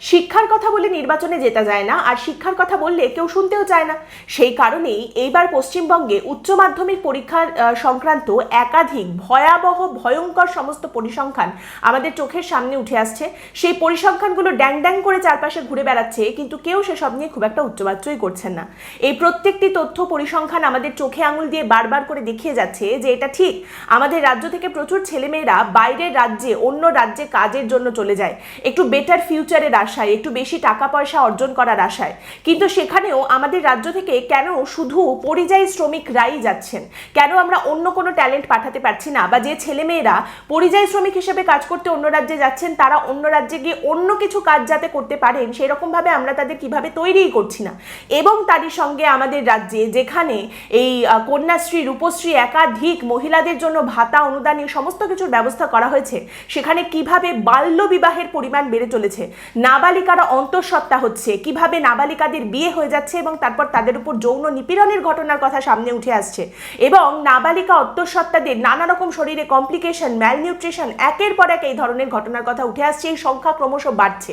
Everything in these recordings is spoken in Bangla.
শিক্ষার কথা বলে নির্বাচনে জেতা যায় না, আর শিক্ষার কথা বললে কেউ শুনতেও চায় না। সেই কারণেই এইবার পশ্চিমবঙ্গে উচ্চ মাধ্যমিক পরীক্ষার সংক্রান্ত একাধিক ভয়াবহ, ভয়ঙ্কর সমস্ত পরিসংখ্যান আমাদের চোখের সামনে উঠে আসছে। সেই পরিসংখ্যানগুলো ড্যাং ড্যাং করে চারপাশে ঘুরে বেড়াচ্ছে, কিন্তু কেউ সেসব নিয়ে খুব একটা উচ্চবাচ্যই করছেন না। এই প্রত্যেকটি তথ্য পরিসংখ্যান আমাদের চোখে আঙুল দিয়ে বারবার করে দেখিয়ে যাচ্ছে যে এটা ঠিক, আমাদের রাজ্য থেকে প্রচুর ছেলেমেয়েরা বাইরের রাজ্যে অন্য রাজ্যে কাজের জন্য চলে যায়। একটু বেটার ফিউচারের আশায়, একটু বেশি টাকা পয়সা অর্জন করার আশায়। কিন্তু সেখানেও আমাদের রাজ্য থেকে কেন শুধু পরিযায়ী শ্রমিকরাই যাচ্ছেন? কেন আমরা অন্য কোনো ট্যালেন্ট পাঠাতে পারছি না? বা যে ছেলেমেয়েরা পরিযায়ী শ্রমিক হিসেবে কাজ করতে অন্য রাজ্যে যাচ্ছেন, তারা অন্য রাজ্যে গিয়ে অন্য কিছু কাজ যাতে করতে পারেন সেরকম ভাবে আমরা তাদের কীভাবে তৈরিই করছি না? এবং তারই সঙ্গে আমাদের রাজ্যে, যেখানে এই কন্যাশ্রী, রূপশ্রী, একাধিক মহিলাদের জন্য ভাতা, অনুদান এই সমস্ত কিছুর ব্যবস্থা করা হয়েছে, সেখানে কীভাবে বাল্য বিবাহের পরিমাণ বেড়ে চলেছে? নাবালিকারা অন্তঃসত্ত্বা হচ্ছে। কীভাবে নাবালিকাদের বিয়ে হয়ে যাচ্ছে এবং তারপর তাদের উপর যৌন নিপীড়নের ঘটনার কথা সামনে উঠে আসছে এবং নাবালিকা অন্তঃসত্ত্বাদের নানা রকম শরীরে কমপ্লিকেশন ম্যালনিউট্রিশন একের পর এক এই ধরনের ঘটনার কথা উঠে আসছে। এই সংখ্যা ক্রমশ বাড়ছে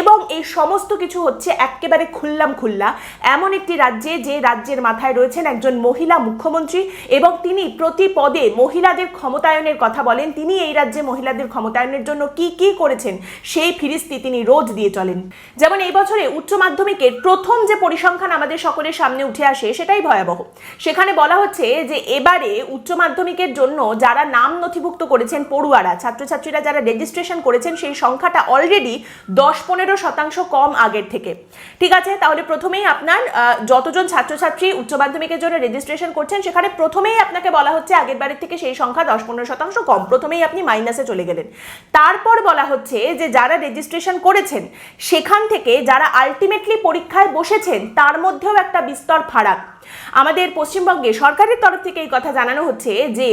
এবং এই সমস্ত কিছু হচ্ছে একেবারে খুললাম খুল্লা। এমন একটি রাজ্যে যে রাজ্যের মাথায় রয়েছেন একজন মহিলা মুখ্যমন্ত্রী এবং তিনি প্রতি পদে মহিলাদের ক্ষমতায়নের কথা বলেন। তিনি এই রাজ্যে মহিলাদের ক্ষমতায়নের জন্য কি কি করেছেন সেই ফিরিস্তি তিনি রোজ দিয়ে চলেন। যেমন এই বছরে উচ্চ মাধ্যমিকের প্রথম যে পরিসংখ্যান আমাদের সকলের সামনে উঠে আসে, সেটাই ভয়াবহ। সেখানে বলা হচ্ছে যে এবারে উচ্চ মাধ্যমিকের জন্য যারা নাম নথিভুক্ত করেছেন পড়ুয়ারা, ছাত্রছাত্রীরা যারা রেজিস্ট্রেশন করেছেন, সেই সংখ্যাটা অলরেডি দশ পনেরো শতাংশ কম আগের থেকে। ঠিক আছে? তাহলে প্রথমেই আপনার যতজন ছাত্রছাত্রী উচ্চ মাধ্যমিকের জন্য রেজিস্ট্রেশন করছেন, সেখানে প্রথমেই আপনাকে বলা হচ্ছে আগের বারের থেকে সেই সংখ্যা দশ পনেরো শতাংশ কম। প্রথমেই আপনি মাইনাসে চলে গেলেন। তারপর বলা হচ্ছে যে যারা রেজিস্ট্রেশন করেছেন সেখান থেকে যারা আলটিমেটলি পরীক্ষায় বসেছেন তার মধ্যেও একটা বিস্তর ফারাক। আমাদের পশ্চিমবঙ্গে সরকারের তরফ থেকে এই কথা জানানো হচ্ছে যে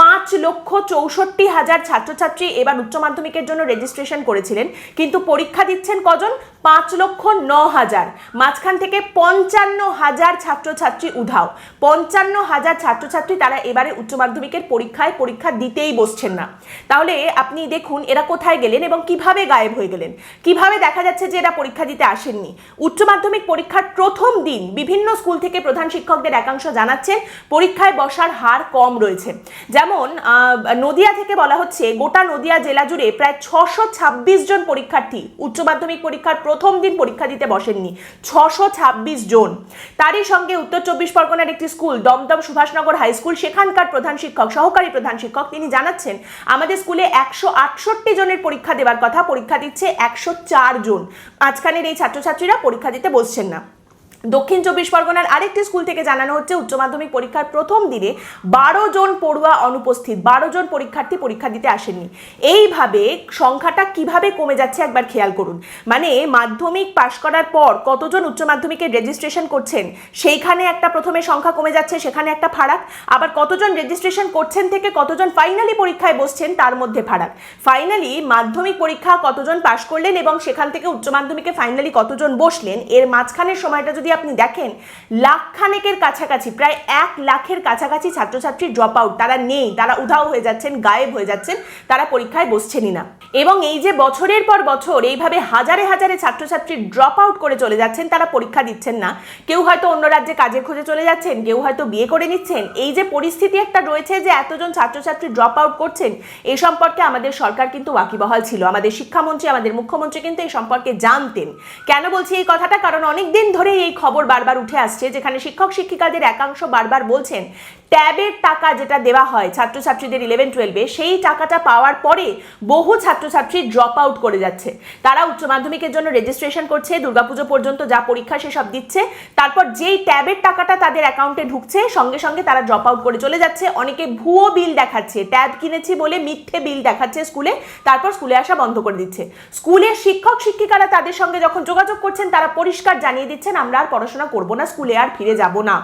পাঁচ লক্ষ চৌষট্টি হাজার ছাত্রছাত্রী এবার উচ্চ মাধ্যমিকের জন্য রেজিস্ট্রেশন করেছিলেন। কিন্তু পরীক্ষা দিচ্ছেন কজন? পাঁচ লক্ষ ন হাজার। মাঝখান থেকে পঞ্চান্ন হাজার ছাত্রছাত্রী উধাও। পঞ্চান্ন হাজার ছাত্রছাত্রী তারা এবারে উচ্চ মাধ্যমিকের পরীক্ষায় পরীক্ষা দিতেই বসছেন না। তাহলে আপনি দেখুন এরা কোথায় গেলেন এবং কীভাবে গায়েব হয়ে গেলেন। কীভাবে দেখা যাচ্ছে যে এরা পরীক্ষা দিতে আসেননি? উচ্চ মাধ্যমিক পরীক্ষার প্রথম দিন বিভিন্ন স্কুল থেকে প্রধান শিক্ষকদের একাংশ জানাচ্ছেন, পরীক্ষায় বসার হার কম রয়েছে। যেমন নদিয়া থেকে বলা হচ্ছে, গোটা নদিয়া জেলা জুড়ে প্রায় ছশো ছাব্বিশ জন পরীক্ষার্থী উচ্চ মাধ্যমিক পরীক্ষার প্রথম দিন পরীক্ষা দিতে বসেননি। ছশো ছাব্বিশ জন। তারই সঙ্গে উত্তর চব্বিশ পরগনার একটি school, Dum Dum Subhashnagar high school, সেখানকার প্রধান শিক্ষক, সহকারী প্রধান শিক্ষক, তিনি জানাচ্ছেন, আমাদের স্কুলে একশো আটষট্টি জনের পরীক্ষা দেওয়ার কথা, পরীক্ষা দিচ্ছে একশো চার জন। মাঝখানের এই ছাত্রছাত্রীরা পরীক্ষা দিতে বসছেন না। দক্ষিণ চব্বিশ পরগনার আরেকটি স্কুল থেকে জানানো হচ্ছে, উচ্চ মাধ্যমিক পরীক্ষার প্রথম দিনে বারো জন পড়ুয়া অনুপস্থিত, বারো জন পরীক্ষার্থী পরীক্ষা দিতে আসেননি। এইভাবে সংখ্যাটা কীভাবে কমে যাচ্ছে একবার খেয়াল করুন। মানে মাধ্যমিক পাশ করার পর কতজন উচ্চ মাধ্যমিকের রেজিস্ট্রেশন করছেন, সেইখানে একটা প্রথমে সংখ্যা কমে যাচ্ছে, সেখানে একটা ফারাক। আবার কতজন রেজিস্ট্রেশন করছেন থেকে কতজন ফাইনালি পরীক্ষায় বসছেন, তার মধ্যে ফারাক। ফাইনালি মাধ্যমিক পরীক্ষা কতজন পাশ করলেন এবং সেখান থেকে উচ্চ মাধ্যমিকে ফাইনালি কতজন বসলেন, এর মাঝখানের সময়টা যদি আপনি দেখেন লাখ খানেকের কাছাকাছি, প্রায় এক লাখের কাছাকাছি ছাত্রছাত্রী ড্রপ আউট তারা নেই, তারা উধাও হয়ে যাচ্ছেন, গায়েব হয়ে যাচ্ছেন, তারা পরীক্ষায় বসছেনই না। এবং এই যে বছরের পর বছর এইভাবে হাজারে হাজারে ছাত্রছাত্রী ড্রপ আউট করে চলে যাচ্ছেন, তারা পরীক্ষা দিচ্ছেন না। কেউ হয়তো অন্য রাজ্যে কাজের খোঁজে চলে যাচ্ছেন, কেউ হয়তো বিয়ে করে নিচ্ছেন। এই যে পরিস্থিতি একটা রয়েছে যে এতজন ছাত্রছাত্রী ড্রপ আউট করছেন এই সম্পর্কে আমাদের সরকার কিন্তু ওয়াকিবহাল ছিল। আমাদের শিক্ষামন্ত্রী, আমাদের মুখ্যমন্ত্রী কিন্তু এই সম্পর্কে জানতেন। কেন বলছি এই কথাটা? কারণ অনেক দিন ধরে এই খবর বারবার উঠে আসছে, যেখানে শিক্ষক শিক্ষিকাদের একাংশ বারবার বলছেন, ট্যাবের টাকা যেটা দেওয়া হয় ছাত্রছাত্রীদের ইলেভেন টুয়েলভে সেই টাকাটা পাওয়ার পরে বহু ছাত্রছাত্রী ড্রপ আউট করে যাচ্ছে। তারা উচ্চ মাধ্যমিকের জন্য রেজিস্ট্রেশন করছে, দুর্গাপুজো পর্যন্ত যা পরীক্ষা সেসব দিচ্ছে, তারপর যেই ট্যাবের টাকাটা তাদের অ্যাকাউন্টে ঢুকছে, সঙ্গে সঙ্গে তারা ড্রপ আউট করে চলে যাচ্ছে। অনেকে ভুয়ো বিল দেখাচ্ছে, ট্যাব কিনেছি বলে মিথ্যে বিল দেখাচ্ছে স্কুলে, তারপর স্কুলে আসা বন্ধ করে দিচ্ছে। স্কুলের শিক্ষক শিক্ষিকারা তাদের সঙ্গে যখন যোগাযোগ করছেন, তারা পরিষ্কার জানিয়ে দিচ্ছেন, আমরা আর পড়াশোনা করব না, স্কুলে আর ফিরে যাব না।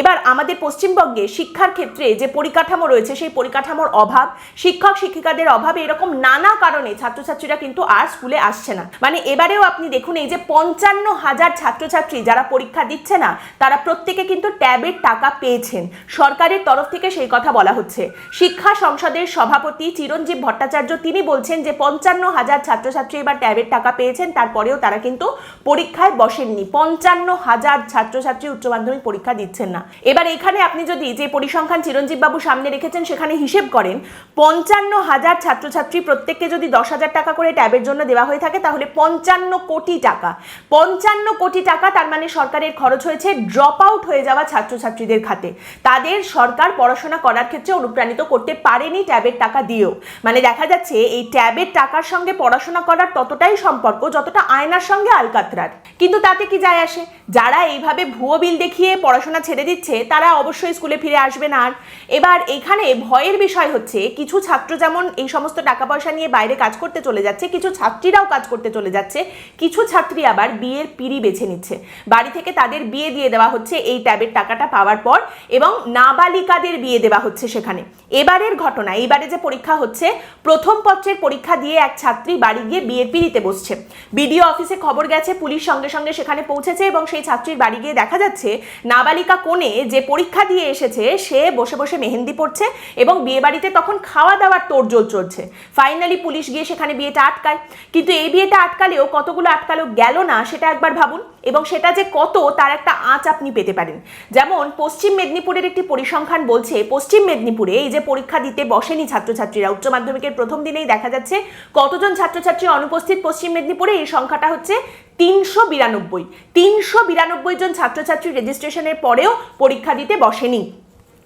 এবার আমাদের পশ্চিমবঙ্গে শিক্ষার ক্ষেত্রে যে পরিকাঠামো রয়েছে, সেই পরিকাঠামোর অভাব, শিক্ষক শিক্ষিকাদের অভাবে এরকম নানা কারণে ছাত্রছাত্রীরা কিন্তু আর স্কুলে আসছে না। মানে এবারেও আপনি দেখুন, এই যে পঞ্চান্ন হাজার ছাত্রছাত্রী যারা পরীক্ষা দিচ্ছে না, তারা প্রত্যেকে কিন্তু ট্যাবের টাকা পেয়েছেন। সরকারের তরফ থেকে সেই কথা বলা হচ্ছে। শিক্ষা সংসদের সভাপতি চিরঞ্জীব ভট্টাচার্য তিনি বলছেন যে, পঞ্চান্ন হাজার ছাত্রছাত্রী এবার ট্যাবের টাকা পেয়েছেন, তারপরেও তারা কিন্তু পরীক্ষায় বসেননি। পঞ্চান্ন হাজার ছাত্রছাত্রী উচ্চ মাধ্যমিক পরীক্ষা দিচ্ছেন না। এবার এখানে আপনি যদি যে পরিসংখ্যান চিরঞ্জীব বাবু সামনে রেখেছেন, সেখানে হিসেব করেন, পঞ্চান্ন হাজার ছাত্রছাত্রী প্রত্যেককে যদি দশ হাজার টাকা করে ট্যাবের জন্য দেওয়া হয়ে থাকে, তাহলে পঞ্চান্ন কোটি টাকা। পঞ্চান্ন কোটি টাকা তার মানে সরকারের খরচ হয়েছে ড্রপ আউট হয়ে যাওয়া ছাত্রছাত্রীদের খাতে। তাদের সরকার পড়াশোনা করার ক্ষেত্রে অনুপ্রাণিত করতে পারেনি ট্যাবের টাকা দিয়েও। মানে দেখা যাচ্ছে, এই ট্যাবের টাকার সঙ্গে পড়াশোনা করার ততটাই সম্পর্ক যতটা আয়নার সঙ্গে আলকাতরার। কিন্তু তাতে কি যায় আসে? যারা এইভাবে ভুয়ো বিল দেখিয়ে পড়াশোনা ছেড়ে দিচ্ছে, তারা অবশ্যই স্কুলে ফিরে আসবে না। আর এবার এখানে ভয়ের বিষয় হচ্ছে, কিছু ছাত্র যেমন এই সমস্ত টাকা পয়সা নিয়ে বাইরে কাজ করতে চলে যাচ্ছে, কিছু ছাত্রীরাও কাজ করতে চলে যাচ্ছে, কিছু ছাত্রী আবার বিয়ের পিড়ি বেছে নিচ্ছে। বাড়ি থেকে তাদের বিয়ে দিয়ে দেওয়া হচ্ছে এই ট্যাবের টাকাটা পাওয়ার পর এবং নাবালিকাদের বিয়ে দেওয়া হচ্ছে সেখানে। এবারের ঘটনা, এবারে যে পরীক্ষা হচ্ছে, প্রথম পত্রের পরীক্ষা দিয়ে এক ছাত্রী বাড়ি গিয়ে বিয়ের পিড়িতে বসছে। বিডিও অফিসে খবর গেছে, পুলিশ সঙ্গে সঙ্গে সেখানে পৌঁছেছে এবং সেই ছাত্রীর বাড়ি গিয়ে দেখা যাচ্ছে, নাবালিকা কোণে যে পরীক্ষা দিয়ে এসেছে, সে বসে বসে মেহেন্দি পড়ছে এবং বিয়ে বাড়িতে তখন খাওয়া দাওয়ার তোড়জোড় চলছে। ফাইনালি পুলিশ গিয়ে সেখানে বিয়েটা আটকায়। কিন্তু এই বিয়েটা আটকালেও কতগুলো আটকালো গেল না সেটা একবার ভাবুন এবং সেটা যে কত তার একটা আঁচ আপনি পেতে পারেন। যেমন পশ্চিম মেদিনীপুরের একটি পরিসংখ্যান বলছে, পশ্চিম মেদিনীপুরে এই যে পরীক্ষা দিতে বসেনি ছাত্রছাত্রীরা, উচ্চ মাধ্যমিকের প্রথম দিনেই দেখা যাচ্ছে কতজন ছাত্রছাত্রী অনুপস্থিত পশ্চিম মেদিনীপুরে? এই সংখ্যাটা হচ্ছে তিনশো বিরানব্বই তিনশো বিরানব্বই জন ছাত্রছাত্রী রেজিস্ট্রেশনের পরেও পরীক্ষা দিতে বসেনি।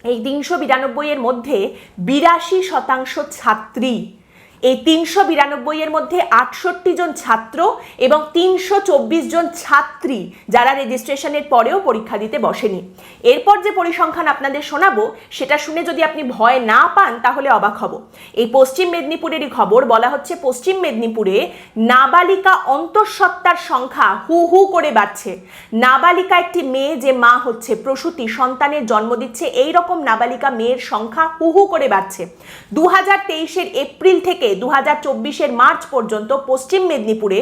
এই তিনশো বিরানব্বইয়ের মধ্যে বিরাশি শতাংশ ছাত্রী এই তিনশো বিরানব্বই এর মধ্যে আটষট্টি জন ছাত্র এবং তিনশো চব্বিশ জন ছাত্রী যারা রেজিস্ট্রেশনের পরেও পরীক্ষা দিতে বসেনি। এরপর যে পরিসংখ্যান আপনাদের শোনাবো, সেটা শুনে যদি আপনি ভয় না পান, তাহলে অবাক হব। এই পশ্চিম মেদিনীপুরেরই খবর, বলা হচ্ছে পশ্চিম মেদিনীপুরে নাবালিকা অন্তঃসত্ত্বার সংখ্যা হু হু করে বাড়ছে। নাবালিকা একটি মেয়ে, যে মা হচ্ছে প্রসূতি, সন্তানের জন্ম দিচ্ছে এই রকম নাবালিকা মেয়ের সংখ্যা হু হু করে বাড়ছে। দু হাজার তেইশের এপ্রিল থেকে দু হাজার চব্বিশের মার্চ পর্যন্ত পশ্চিম মেদিনীপুরে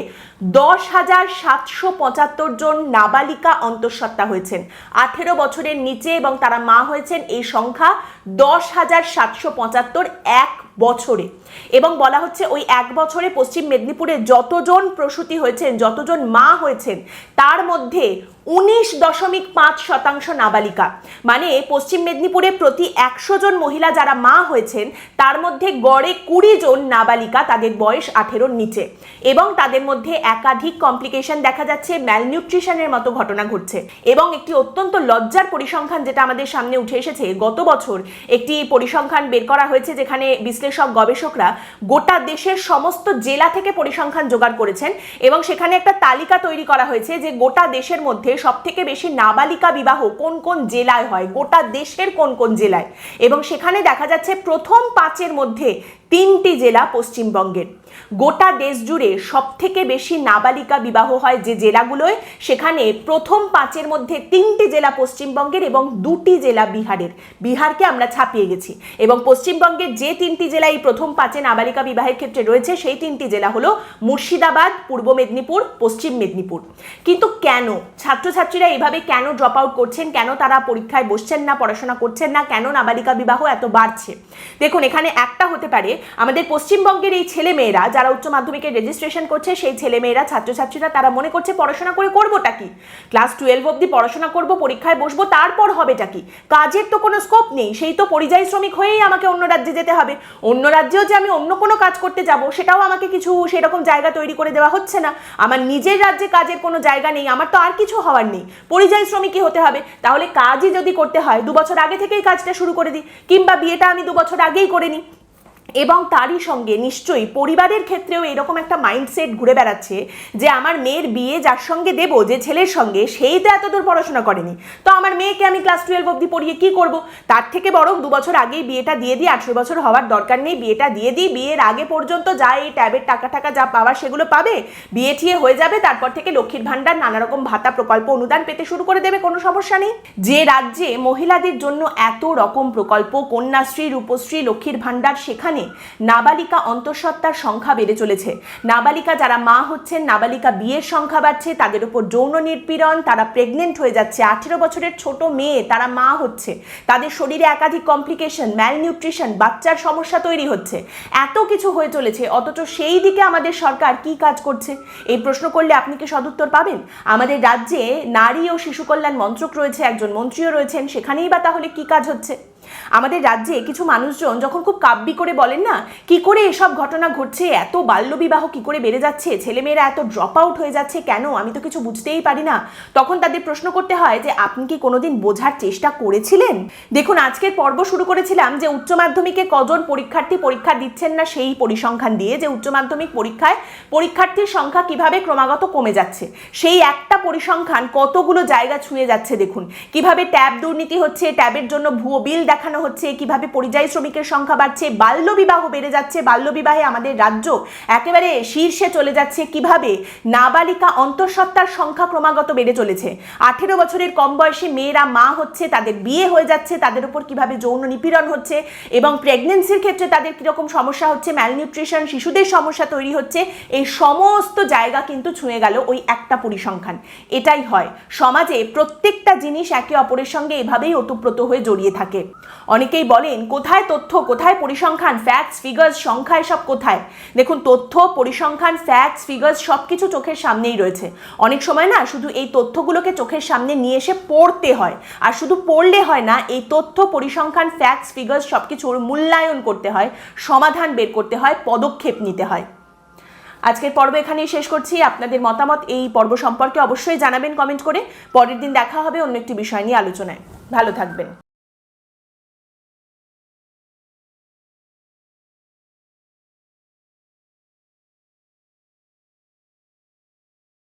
দশ হাজার সাতশো পঁচাত্তর জন নাবালিকা অন্তঃসত্ত্বা হয়েছেন। আঠেরো বছরের নিচে এবং তারা মা হয়েছেন। এই সংখ্যা দশ হাজার সাতশো পঁচাত্তর এক বছরে। এবং বলা হচ্ছে ওই এক বছরে পশ্চিম মেদিনীপুরে যতজন প্রসূতি হয়েছেন, যতজন মা হয়েছেন, তার মধ্যে উনিশ দশমিক পাঁচ শতাংশ নাবালিকা। মানে পশ্চিম মেদিনীপুরে প্রতি একশো জন মহিলা যারা মা হয়েছেন, তার মধ্যে গড়ে কুড়ি জন নাবালিকা তাদের বয়স আঠেরোর নিচে। এবং তাদের মধ্যে একাধিক কমপ্লিকেশন দেখা যাচ্ছে ম্যালনিউট্রিশনের মতো ঘটনা ঘটছে। এবং একটি অত্যন্ত লজ্জার পরিসংখ্যান যেটা আমাদের সামনে উঠে এসেছে, গত বছর একটি পরিসংখ্যান বের করা হয়েছে যেখানে বিশ্লেষক গবেষকরা গোটা দেশের সমস্ত জেলা থেকে পরিসংখ্যান জোগাড় করেছেন এবং সেখানে একটা তালিকা তৈরি করা হয়েছে যে গোটা দেশের মধ্যে সব থেকে বেশি নাবালিকা বিবাহ কোন কোন জেলায় হয়? গোটা দেশের কোন কোন জেলায়? এবং সেখানে দেখা যাচ্ছে প্রথম পাঁচের মধ্যে তিনটি জেলা পশ্চিমবঙ্গের গোটা দেশ জুড়ে সব থেকে বেশি নাবালিকা বিবাহ হয় যে জেলাগুলোয়, সেখানে প্রথম পাঁচের মধ্যে তিনটি জেলা পশ্চিমবঙ্গের এবং দুটি জেলা বিহারের। বিহারকে আমরা ছাপিয়ে গেছি। এবং পশ্চিমবঙ্গের যে তিনটি জেলা এই প্রথম পাঁচে নাবালিকা বিবাহের ক্ষেত্রে রয়েছে, সেই তিনটি জেলা হলো মুর্শিদাবাদ, পূর্ব মেদিনীপুর, পশ্চিম মেদিনীপুর। কিন্তু কেন? ছাত্রছাত্রীরা এইভাবে কেন ড্রপ আউট করছেন? কেন তারা পরীক্ষায় বসছেন না, পড়াশোনা করছেন না? কেন নাবালিকা বিবাহ এত বাড়ছে? দেখুন, এখানে একটা হতে পারে আমাদের পশ্চিমবঙ্গের এই ছেলেমেয়েরা, যারা উচ্চ মাধ্যমিকের রেজিস্ট্রেশন করছে, সেই ছেলেমেয়েরা, ছাত্রছাত্রীরা, তারা মনে করছে পড়াশোনা করে করবোটা কি? ক্লাস টুয়েলভ অবধি পড়াশোনা করব, পরীক্ষায় বসবো, তারপর হবেটা কি? কাজের তো কোনো স্কোপ নেই, সেই তো পরিযায়ী শ্রমিক হয়েই আমাকে অন্য রাজ্যে যেতে হবে। অন্য রাজ্যেও যে আমি অন্য কোনো কাজ করতে যাব, সেটাও আমাকে কিছু সেরকম জায়গা তৈরি করে দেওয়া হচ্ছে না। আমার নিজের রাজ্যে কাজের কোনো জায়গা নেই, আমার তো আর কিছু হওয়ার নেই। পরিযায়ী শ্রমিকই হতে হবে। তাহলে কাজই যদি করতে হয়, দু বছর আগে থেকেই কাজটা শুরু করে দিই, কিংবা বিয়েটা আমি দু বছর আগেই করে নিই। এবং তারই সঙ্গে নিশ্চয়ই পরিবারের ক্ষেত্রেও এরকম একটা মাইন্ডসেট ঘুরে বেড়াচ্ছে যে আমার মেয়ের বিয়ে যার সঙ্গে দেব, যে ছেলের সঙ্গে, সেই তো এতদূর পড়াশোনা করেনি। তো আমার মেয়েকে আমি ক্লাস টুয়েলভ অবধি পড়িয়ে কি করব? তার থেকে বরং দু বছর আগেই বিয়েটা দিয়ে দিই, আঠেরো বছর হওয়ার দরকার নেই, বিয়েটা দিয়ে দিই, বিয়ের আগে পর্যন্ত যা এই ট্যাবের টাকা টাকা যা পাওয়ার সেগুলো পাবে, বিয়ে ঠিয়ে হয়ে যাবে, তারপর থেকে লক্ষ্মীর ভাণ্ডার, নানা রকম ভাতা প্রকল্প, অনুদান পেতে শুরু করে দেবে, কোনো সমস্যা নেই। যে রাজ্যে মহিলাদের জন্য এত রকম প্রকল্প, কন্যাশ্রী, রূপশ্রী, লক্ষ্মীর ভাণ্ডার, সেখানে নাবালিকা অন্তঃসত্ত্বার সংখ্যা বেড়ে চলেছে। নাবালিকা যারা মা হচ্ছেন, নাবালিকা বিয়ের সংখ্যা বাড়ছে, তাদের উপর যৌন নির্পীড়ন তারা প্রেগনেন্ট হয়ে যাচ্ছে। আঠেরো বছরের ছোট মেয়ে, তারা মা হচ্ছে। তাদের শরীরে একাধিক কমপ্লিকেশন ম্যালনিউট্রিশন বাচ্চার সমস্যা তৈরি হচ্ছে। এত কিছু হয়ে চলেছে, অথচ সেই দিকে আমাদের সরকার কি কাজ করছে? এই প্রশ্ন করলে আপনি কি সদুত্তর পাবেন? আমাদের রাজ্যে নারী ও শিশু কল্যাণ মন্ত্রক রয়েছে, একজন মন্ত্রীও রয়েছেন, সেখানেই বা তাহলে কি কাজ হচ্ছে? আমাদের রাজ্যে কিছু মানুষজন যখন খুব কাব্যি করে বলেন না, কি করে এসব ঘটনা ঘটছে? এত বাল্যবিবাহ কি করে বেড়ে যাচ্ছে? ছেলেমেয়েরা এত ড্রপ আউট হয়ে যাচ্ছে কেন? আমি তো কিছু বুঝতেই পারি না। তখন তাদের প্রশ্ন করতে হয় যে, আপনি কি কোনোদিন বোঝার চেষ্টা করেছিলেন? দেখুন, আজকের পর্ব শুরু করেছিলাম যে, উচ্চ মাধ্যমিকে কজন পরীক্ষার্থী পরীক্ষা দিচ্ছেন না সেই পরিসংখ্যান দিয়ে, যে উচ্চ মাধ্যমিক পরীক্ষায় পরীক্ষার্থীর সংখ্যা কীভাবে ক্রমাগত কমে যাচ্ছে। সেই একটা পরিসংখ্যান কতগুলো জায়গা ছুঁয়ে যাচ্ছে দেখুন। কীভাবে ট্যাব দুর্নীতি হচ্ছে, ট্যাবের জন্য ভুয়ো বিল দেখানো হচ্ছে কীভাবে পরিযায়ী শ্রমিকের সংখ্যা বাড়ছে, বাল্যবিবাহ বেড়ে যাচ্ছে, বাল্যবিবাহে আমাদের রাজ্য একেবারে শীর্ষে চলে যাচ্ছে কীভাবে নাবালিকা অন্তঃসত্ত্বার সংখ্যা ক্রমাগত বেড়ে চলেছে। আঠেরো বছরের কম বয়সী মেয়েরা মা হচ্ছে, তাদের বিয়ে হয়ে যাচ্ছে, তাদের উপর কীভাবে যৌন নিপীড়ন হচ্ছে এবং প্রেগনেন্সির ক্ষেত্রে তাদের কীরকম সমস্যা হচ্ছে ম্যালনিউট্রিশন শিশুদের সমস্যা তৈরি হচ্ছে, এই সমস্ত জায়গা কিন্তু ছুঁয়ে গেল ওই একটা পরিসংখ্যান। এটাই হয়। সমাজে প্রত্যেকটা জিনিস একে অপরের সঙ্গে এভাবেই ওতপ্রোত হয়ে জড়িয়ে থাকে। অনেকেই বলেন, কোথায় তথ্য, কোথায় পরিসংখ্যান ফ্যাক্টস ফিগার্স সংখ্যা, এসব কোথায়? দেখুন, তথ্য, পরিসংখ্যান ফ্যাক্টস ফিগার্স সব কিছু চোখের সামনেই রয়েছে। অনেক সময় না, শুধু এই তথ্যগুলোকে চোখের সামনে নিয়ে এসে পড়তে হয়। আর শুধু পড়লে হয় না, এই তথ্য, পরিসংখ্যান ফ্যাক্টস ফিগার্স সব কিছুর মূল্যায়ন করতে হয়, সমাধান বের করতে হয়, পদক্ষেপ নিতে হয়। আজকের পর্ব এখানেই শেষ করছি। আপনাদের মতামত এই পর্ব সম্পর্কে অবশ্যই জানাবেন কমেন্ট করে। পরের দিন দেখা হবে অন্য একটি বিষয় নিয়ে আলোচনায়। ভালো থাকবেন।